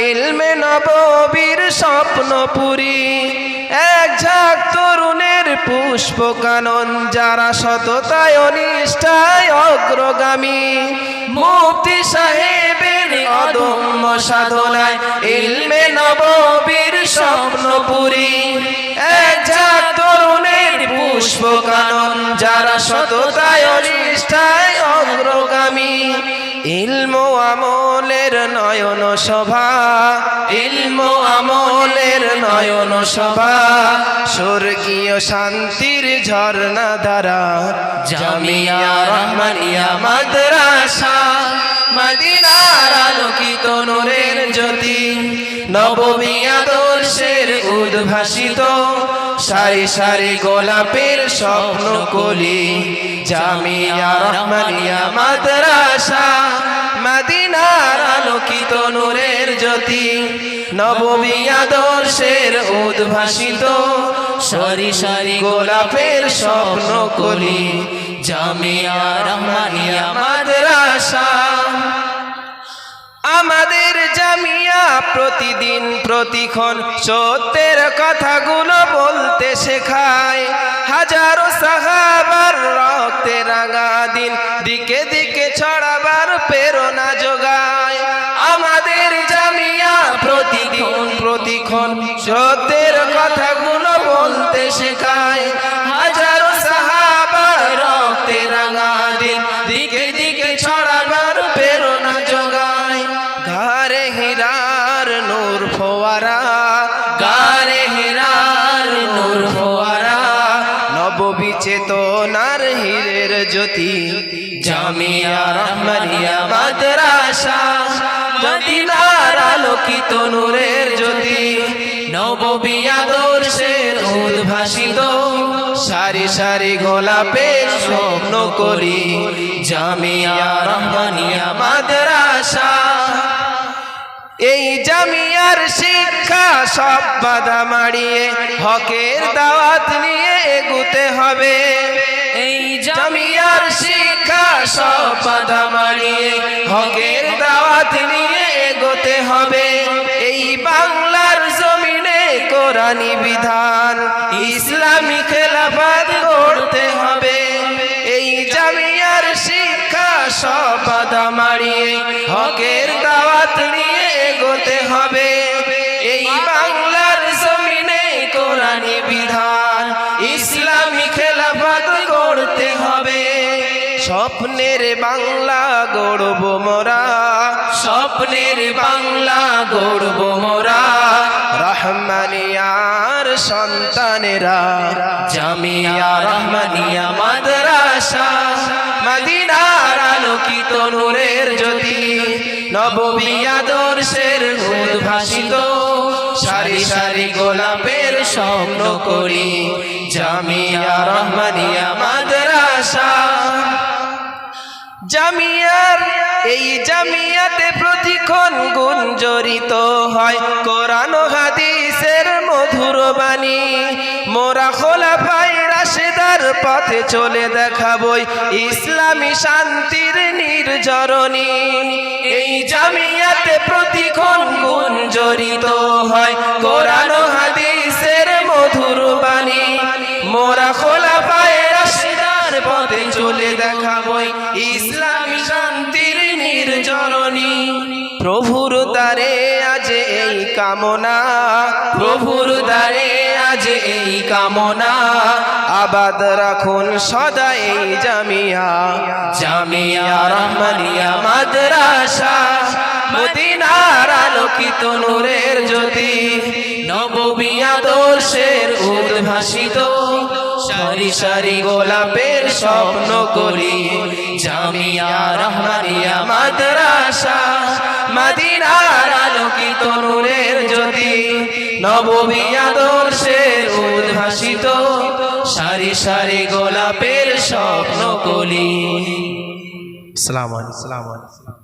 ইলমে নববীর স্বপ্নপুরী এক ঝাঁক তরুণের পুষ্প কানন যারা সততায় অনিষ্ঠায় অগ্রগামী। মুক্তি সাহেবের অদম্য সাধনায় ইলমে নববীর স্বপ্নপুরী এক ঝাঁক তরুণের পুষ্প কানন যারা সততায় অনিষ্ঠায় অগ্রগামী। ইলম আমলের নয়ন সভা, ইলম আমলের নয়ন সভা, স্বর্গীয় শান্তির ঝর্ণা দ্বারা, জামিয়া রহমানিয়া মাদ্রাসা, মদিনার আলোকিত নূরের জ্যোতি, নবমী আদর্শের উদ্ভাসিত সারি সারি গোলাপের স্বপ্ন কলি, জামিয়া রহমানিয়া মাদ্রাসা, মদিনার আলোকিত নূরের জ্যোতি, নবমী আদর্শের উদ্ভাসিত, সারি সারি গোলাপের স্বপ্ন কলি, জামিয়া রহমানিয়া মাদ্রাসা। আমাদের জামিয়া প্রতিদিন প্রতিক্ষণ সত্যের কথাগুলো বলতে শেখায় হাজারো সাহাবার রক্তে রাঙা দিন, দিকে দিকে ছড়াবার প্রেরণা যোগায়। আমাদের জামিয়া প্রতিদিন প্রতিক্ষণ সত্যের কথাগুলো বলতে শেখায়। হাজারো সাহাবার রক্তে রাঙা দিন, দিকে দিকে ছড়াবার প্রেরণা যোগায়। ঘরে হীরার নূর ফোয়ারা জ্যোতি, জামিয়া রহমানিয়া মাদ্রাসা, মদিনার আলোকিত নূরের জ্যোতি, নববী আদর্শের উদ্ভাসিত, সারি সারি গোলাপের স্বপ্ন করি, জামিয়া রহমানিয়া মাদ্রাসা। এই জামিয়ার শিক্ষা সব বাধা মাড়িয়ে, হকের দাওয়াত নিয়ে এগুতে হবে। শিক্ষা সব বাধা মাড়িয়ে হকের দাওয়াত নিয়ে এগোতে হবে। এই বাংলার জমিনে কোরআনি বিধান, ইসলামী খেলাফাত করতে হবে। এই জামিয়ার শিক্ষা সব বাধা মাড়িয়ে হকের স্বপ্নের বাংলা গড়ব মোরা। স্বপ্নের বাংলা গড়ব মোরা। রহমানিয়ার সন্তানেরা। জামিয়া রহমানিয়া মাদ্রাসা। মদিনার আলোকিত নূরের জ্যোতি। নববী আদর্শের উদ্ভাসিত সারি সারি গোলাপের স্বপ্ন করি জামিয়া রহমানিয়া মাদ্রাসা। জামিয়ার, এই জামিয়াতে প্রতিক্ষণ গুঞ্জরিত হয়। কোরআন হাদিসের মধুর বাণী। মোরা খোলা পাই রাশেদার পথে চলে দেখাবই। ইসলামী শান্তির নির্জরণী। এই জামিয়াতে প্রতিক্ষণ গুঞ্জরিত হয়। কোরআন হাদিসের মধুর বাণী। চলে দেখাবই ইসলামী শান্তির নির্জরণী প্রভুর দ্বারে আজ এই কামনা, প্রভুর দ্বারে আজ এই কামনা। আবাদ রাখুন সদা এই জামিয়া জামিয়া রহমানিয়া মাদ্রাসা। মদিনার আলোকিত নূরের জ্যোতি নববী আদর্শের উদ্ভাসিত। সারি সারি গোলাপের স্বপ্ন করি। জামিয়া রহমানিয়া মাদ্রাসা, মদিনার আলোকিত নূরের জ্যোতি। নববী আদর্শের উদ্ভাসিত, সারি সারি গোলাপের স্বপ্ন কলি সালাম আলাইকুম।